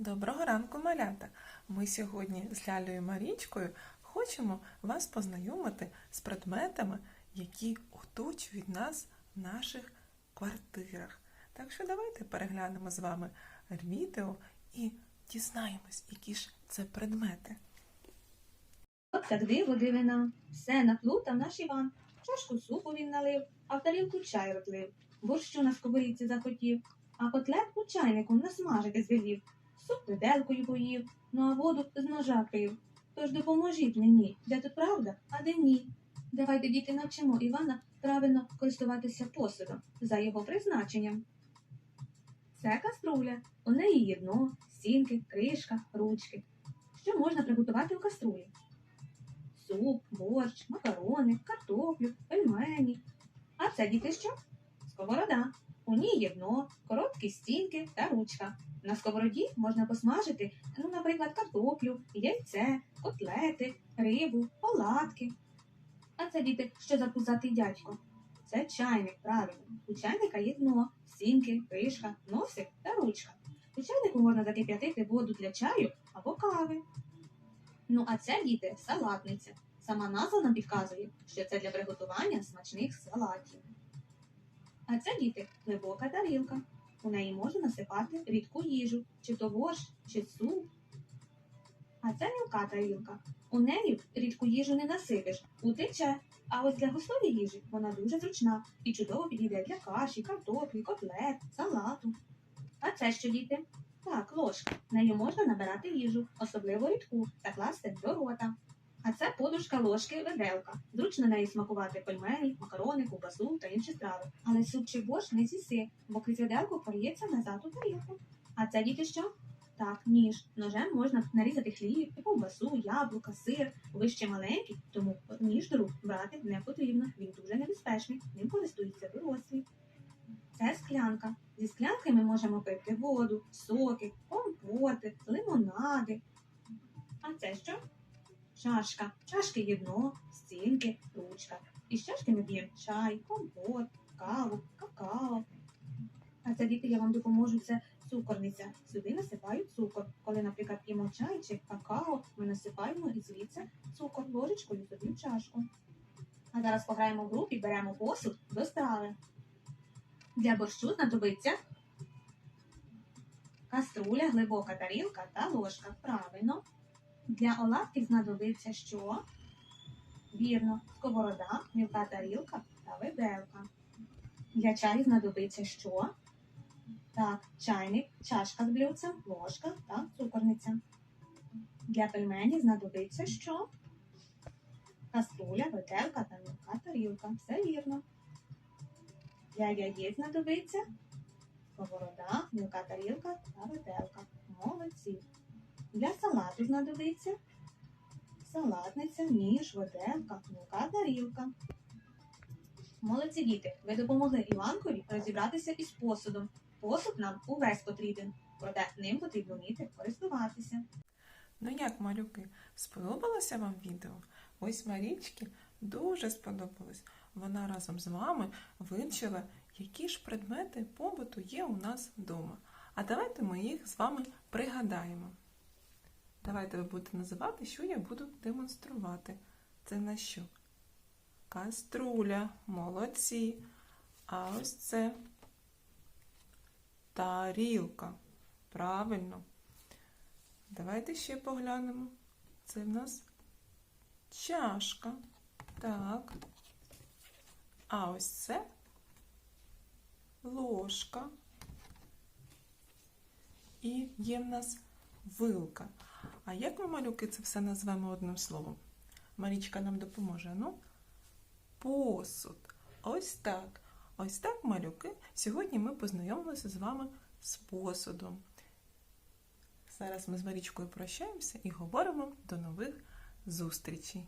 Доброго ранку, малята! Ми сьогодні з Лялею Марічкою хочемо вас познайомити з предметами, які оточують нас в наших квартирах. Так що давайте переглянемо з вами відео і дізнаємось, які ж це предмети. От так диво дивина, все наплутав наш Іван. Чашку супу він налив, а в тарілку чай розлив. Борщу на сковорідці захотів, а котлет у чайнику насмажити звелів. Суп виделкою поїв, ну а воду з ножа пив. Тож допоможіть мені, де тут правда, а де ні. Давайте, діти, навчимо Івана правильно користуватися посудом за його призначенням. Це каструля. У неї є дно, стінки, кришка, ручки. Що можна приготувати у каструлі? суп, борщ, макарони, картоплю, пельмені. А це діти що? Сковорода. У ній є дно, короткі стінки та ручка. На сковороді можна посмажити, ну, наприклад, картоплю, яйце, котлети, рибу, оладки. А це діти, що за пузатий дядько? Це чайник, правильно. У чайника є дно, стінки, кришка, носик та ручка. У чайнику можна закип'ятити воду для чаю або кави. Ну, а це діти салатниця. Сама назва нам підказує, що це для приготування смачних салатів. А це діти глибока тарілка. У неї можна насипати рідку їжу, чи то борщ, чи суп. А це мілка тарілка. У неї рідку їжу не насипеш, утече. А ось для густої їжі вона дуже зручна і чудово підійде для каші, картоплі, котлет, салату. А це що, діти? Так, ложка. Нею можна набирати їжу, особливо рідку, та класти до рота. А це подушка ложки виделка. Зручно нею смакувати пельмені, макарони, ковбасу та інші страви. Але суп чи борщ не з'їси, бо крізь виделку поліється назад у тарілку. А це діти що? Так, ніж. Ножем можна нарізати хліб, ковбасу, яблука, сир. Ви ще маленькі, тому ніж до брати не потрібно. Він дуже небезпечний. Ним користуються дорослі. Це склянка. Зі склянки ми можемо пити воду, соки, компоти, лимонади. А це що? Чашка. Чашки є дно, стінки, ручка. Із чашки ми п'ємо чай, компот, каву, какао. А це діти, я вам допоможу, це цукорниця. Сюди насипають цукор. Коли, наприклад, п'ємо чай чи какао, ми насипаємо і звідси цукор ложечкою собі в чашку. А зараз пограємо в гру і беремо посуд до страви. Для борщу знадобиться каструля, глибока тарілка та ложка. Правильно. Для оладків знадобиться що? Вірно, сковорода, мілка тарілка та виделка. Для чаю знадобиться що? Так, чайник, чашка з блюдцем, ложка та цукорниця. Для пельменів знадобиться що? Каструля, виделка та мілка тарілка. Все вірно. Для яєць знадобиться сковорода, мілка тарілка та виделка. Молодці. Для салату знадобиться салатниця, ніж, виделка, мілка тарілка. Молодці діти, ви допомогли Іванкові розібратися із посудом. Посуд нам увесь потрібен, проте ним потрібно вміти користуватися. Ну як, малюки, сподобалося вам відео? Ось Марічки дуже сподобалось. Вона разом з вами вивчила, які ж предмети побуту є у нас вдома. А давайте ми їх з вами пригадаємо. Давайте ви будете називати, що я буду демонструвати. Це на що? Каструля, молодці. А ось це тарілка. Правильно. Давайте ще поглянемо. Це в нас чашка. Так. А ось це ложка. І є в нас вилка. А як ми, малюки, це все назвемо одним словом? Марічка нам допоможе. Ну, посуд. Ось так. Ось так, малюки. Сьогодні ми познайомилися з вами з посудом. Зараз ми з Марічкою прощаємося і говоримо до нових зустрічей.